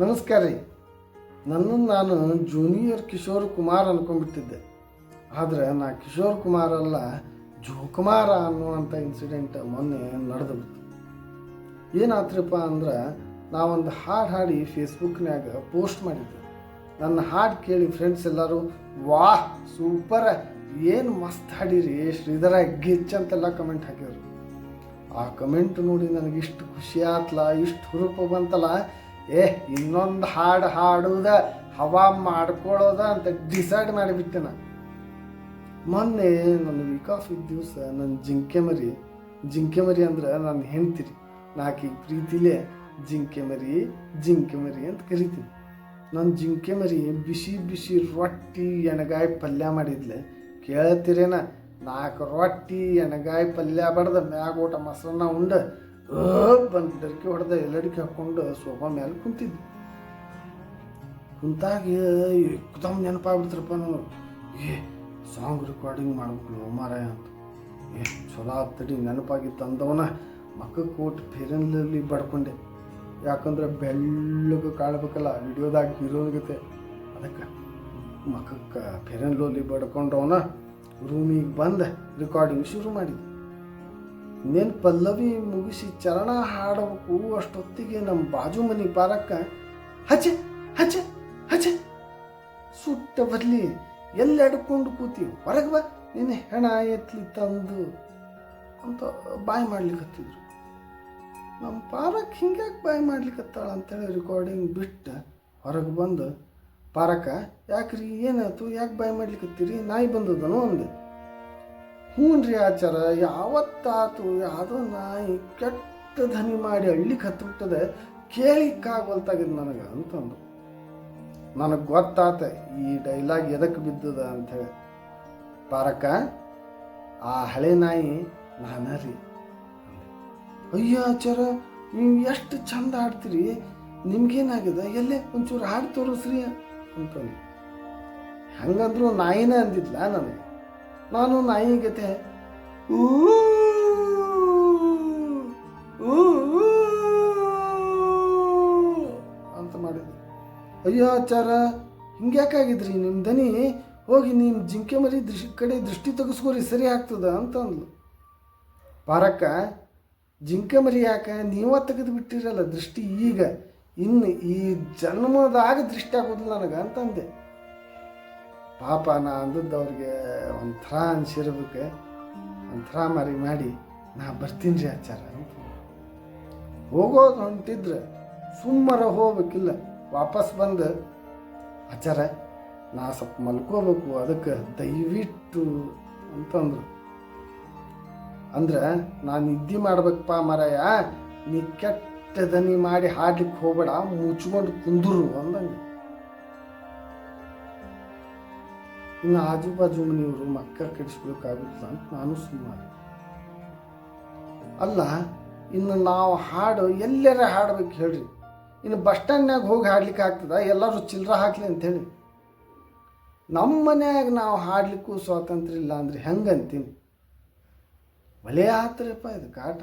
ನಮಸ್ಕಾರ ರೀ. ನನ್ನನ್ನು ನಾನು ಜೂನಿಯರ್ ಕಿಶೋರ್ ಕುಮಾರ್ ಅಂದ್ಕೊಂಡ್ಬಿಟ್ಟಿದ್ದೆ ಆದರೆ ನಾ ಕಿಶೋರ್ ಕುಮಾರ್ ಅಲ್ಲ ಜೋಕುಮಾರ ಅನ್ನುವಂಥ ಇನ್ಸಿಡೆಂಟ್ ಮೊನ್ನೆ ನಡೆದ್ಬಿಡ್ತು ಏನಾತ್ರಪ್ಪ ಅಂದ್ರೆ, ನಾವೊಂದು ಹಾಡು ಹಾಡಿ ಫೇಸ್ಬುಕ್ನಾಗ ಪೋಸ್ಟ್ ಮಾಡಿದ್ದೆ ನನ್ನ ಹಾಡು ಕೇಳಿ ಫ್ರೆಂಡ್ಸ್ ಎಲ್ಲರೂ, ವಾಹ್ ಸೂಪರ್ ಏನು ಮಸ್ತ್ ಹಾಡಿರಿ, ಶ್ರೀಧರ ಗಿಚ್ ಅಂತೆಲ್ಲ ಕಮೆಂಟ್ ಹಾಕಿದರು. ಆ ಕಮೆಂಟ್ ನೋಡಿ ನನಗೆ ಇಷ್ಟು ಖುಷಿ ಆತ್ಲ, ಇಷ್ಟು ಹುರುಪು ಬಂತಲ್ಲ ಏ, ಇನ್ನೊಂದು ಹಾಡು ಹಾಡುವುದ ಹವಾ ಮಾಡ್ಕೊಳ್ಳೋದ ಅಂತ ಡಿಸೈಡ್ ಮಾಡಿಬಿಟ್ಟೆ ನಾನು. ಮೊನ್ನೆ ನನ್ನ ವೀಕ್ ಆಫ್ ದಿವಸ ನನ್ನ ಜಿಂಕೆ ಮರಿ ಜಿಂಕೆ ಮರಿ ಅಂದ್ರೆ ನನ್ನ ಹೆಂಡ್ತಿರಿ ನಾಕಿ ಪ್ರೀತಿಲೆ ಜಿಂಕೆ ಮರಿ ಜಿಂಕೆ ಮರಿ ಅಂತ ಕರಿತೀನಿ. ನನ್ನ ಜಿಂಕೆ ಮರಿ ಬಿಸಿ ಬಿಸಿ ರೊಟ್ಟಿ ಎಣಗಾಯಿ ಪಲ್ಯ ಮಾಡಿದ್ಲೆ. ಕೇಳ್ತಿರೇನ ನಾಲ್ಕು ರೊಟ್ಟಿ, ಎಣಗಾಯಿ ಪಲ್ಯ ಬಡ್ದು ಮ್ಯಾಗ ಊಟ ಮೊಸರನ್ನ ಉಂಡ ಬಂದು ಡರ್ಕಿ ಹೊಡೆದ ಎಲ್ಲಡಿಕೆ ಹಾಕ್ಕೊಂಡು ಸೋಫಾ ಮೇಲೆ ಕುಂತಿದ್ದೆ. ಕುಂತಾಗ ಏಕ್ದಮ್ ನೆನಪಾಗ್ಬಿಡ್ತಾರಪ್ಪ ನಾವು ಏ ಸಾಂಗ್ ರೆಕಾರ್ಡಿಂಗ್ ಮಾಡ್ಬೇಕು ಮಾರಾಯ ಅಂತ. ಏ, ಚಲೋ ಆಗ್ತಡಿ ನೆನಪಾಗಿತ್ತು ಅಂದವನ ಮಕ್ಕಕ್ಕೆ ಕೊಟ್ಟು ಫೇರನ್ಲಲ್ಲಿ ಬಡ್ಕೊಂಡೆ. ಯಾಕಂದ್ರೆ ಬೆಳ್ಳಗೆ ಕಾಳ್ಬೇಕಲ್ಲ ವಿಡಿಯೋದಾಗ ಹೀರೋನ್ಗತೆ ಅದಕ್ಕೆ ಮಕ್ಕಕ್ಕೆ ಫೇರಲ್ಲಿ ಲೋಲಿ ಬಡ್ಕೊಂಡವನ ರೂಮಿಗೆ ಬಂದು ರೆಕಾರ್ಡಿಂಗ್ ಶುರು ಮಾಡಿದ್ವಿ ಇನ್ನೇನು ಪಲ್ಲವಿ ಮುಗಿಸಿ ಚರಣ ಹಾಡಬೇಕು ಅಷ್ಟೊತ್ತಿಗೆ ನಮ್ಮ ಬಾಜು ಮನೆ ಬಾರಕ್ಕ ಹಚ್ಚೆ ಹಚ್ಚೆ ಹಚ್ಚೆ ಸುಟ್ಟ ಬರಲಿ ಎಲ್ಲಿ ಅಡ್ಕೊಂಡು ಕೂತಿ, ಹೊರಗೆ ಬಾ, ನಿನ್ನ ಹೆಣ ಎತ್ಲಿ ತಂದು ಅಂತ ಬಾಯಿ ಮಾಡ್ಲಿಕ್ಕತ್ತಿದ್ರು ನಮ್ಮ ಪಾರಕ್ ಹಿಂಗ್ಯಾಕೆ ಬಾಯಿ ಮಾಡ್ಲಿಕ್ಕತ್ತಾಳ ಅಂತೇಳಿ ರೆಕಾರ್ಡಿಂಗ್ ಬಿಟ್ಟು, ಹೊರಗೆ ಬಂದು, ಪಾರಕ್ಕ, ಯಾಕ್ರಿ, ಏನಾಯ್ತು, ಯಾಕೆ ಬಾಯಿ ಮಾಡ್ಲಿಕ್ಕತ್ತೀರಿ ನಾಯಿ ಬಂದದನು ಅಂದೆ. ಹ್ಞೂ ರೀ ಆಚಾರ ಯಾವತ್ತಾತು ಯಾವುದೋ ನಾಯಿ ಕೆಟ್ಟ ಧನಿ ಮಾಡಿ ಹಳ್ಳಿಗೆ ಹತ್ತಿಬಿಟ್ಟದೆ ಕೇಳಿಕ್ಕಾಗವಲ್ತಾಗಿದ್ದು ನನಗೆ ಅಂತಂದು. ನನಗೆ ಗೊತ್ತಾತ ಈ ಡೈಲಾಗ್ ಎದಕ್ಕೆ ಬಿದ್ದದ ಅಂಥೇಳಿ ಪಾರಕ್ಕ, ಆ ಹಳೆ ನಾಯಿ ನಾನ ರೀ ಅಯ್ಯೋ ಆಚಾರ, ನೀವು ಎಷ್ಟು ಚಂದ ಆಡ್ತೀರಿ, ನಿಮ್ಗೇನಾಗಿದೆ? ಎಲ್ಲೇ ಒಂಚೂರು ಹಾಡು ತೋರಿಸ್ರಿ ಅಂತಂದು. ಹಂಗಂದ್ರು ನಾಯಿನೇ ಅಂದಿದ್ಲ ನನಗೆ? ನಾನು ನಾಯಿ ಗತೆ ಊ ಅಂತ ಮಾಡಿದ್ರು ಅಯ್ಯೋ ಆಚಾರ ಹಿಂಗ್ಯಾಕಾಗಿದ್ರಿ ನಿಮ್ಮ ದನಿ? ಹೋಗಿ ನಿಮ್ಮ ಜಿಂಕೆ ಮರಿ ದೃಷ್ಟಿ ಕಡೆ ದೃಷ್ಟಿ ತೆಗೆಸ್ಕೋರಿ, ಸರಿ ಆಗ್ತದ ಅಂತ ಅಂದ್ಲು. ಪಾರಕ್ಕ, ಜಿಂಕೆ ಮರಿ ಯಾಕೆ? ನೀವ ತೆಗೆದು ಬಿಟ್ಟಿರಲ್ಲ ದೃಷ್ಟಿ ಈಗ. ಇನ್ನು ಈ ಜನ್ಮದಾಗ ದೃಷ್ಟಿ ಆಗೋದಿಲ್ಲ ನನಗೆ ಅಂತಂದೆ ಪಾಪ ನಾ ಅಂದದ್ದು ಅವ್ರಿಗೆ ಒಂಥರ ಅನ್ಸಿರ್ಬೇಕು ಒಂಥರ ಮರಿ ಮಾಡಿ, ನಾ ಬರ್ತೀನಿ ರೀ ಆಚಾರ ಅಂತ ಹೋಗೋದು ಹೊಂಟಿದ್ರೆ ಸುಮ್ಮರ ಹೋಗ್ಬೇಕಿಲ್ಲ, ವಾಪಸ್ ಬಂದು ಆಚಾರ ನಾ ಸ್ವಲ್ಪ ಮಲ್ಕೋಬೇಕು, ಅದಕ್ಕೆ ದಯವಿಟ್ಟು, ಅಂತಂದ್ರು. ಅಂದ್ರೆ ನಾನು ನಿದ್ದೆ ಮಾಡ್ಬೇಕಪ್ಪ ಮರಯ, ನೀ ಕೆಟ್ಟ ದನಿ ಮಾಡಿ ಹಾಡ್ಲಿಕ್ಕೆ ಹೋಗ್ಬೇಡ, ಮುಚ್ಕೊಂಡು ಕುಂದ್ರು, ಅಂದಂಗೆ. ಇನ್ನು ಆಜು ಬಾಜು ಮನೆಯವರು ಮಕ್ಕ ಕೆಡಿಸ್ಬೇಕಾಗುತ್ತಿಲ್ಲ ಅಂತ ನಾನು ಸುಮ್ಮನೆ. ಅಲ್ಲ, ಇನ್ನು ನಾವು ಹಾಡು, ಎಲ್ಲರ ಹಾಡ್ಬೇಕು ಹೇಳ್ರಿ. ಇನ್ನು ಬಸ್ ಸ್ಟ್ಯಾಂಡ್ನಾಗ ಹೋಗಿ ಹಾಡ್ಲಿಕ್ಕೆ ಆಗ್ತದ? ಎಲ್ಲರೂ ಚಿಲ್ಲರ ಹಾಕ್ಲಿ ಅಂತೇಳಿ ನಮ್ಮ ಮನ್ಯಾಗ ನಾವು ಹಾಡ್ಲಿಕ್ಕೂ ಸ್ವಾತಂತ್ರ್ಯ ಇಲ್ಲ ಅಂದ್ರೆ ಹೆಂಗಂತೀನಿ? ಒಲೆ ಆತ್ರಪ್ಪ ಇದು ಕಾಟ.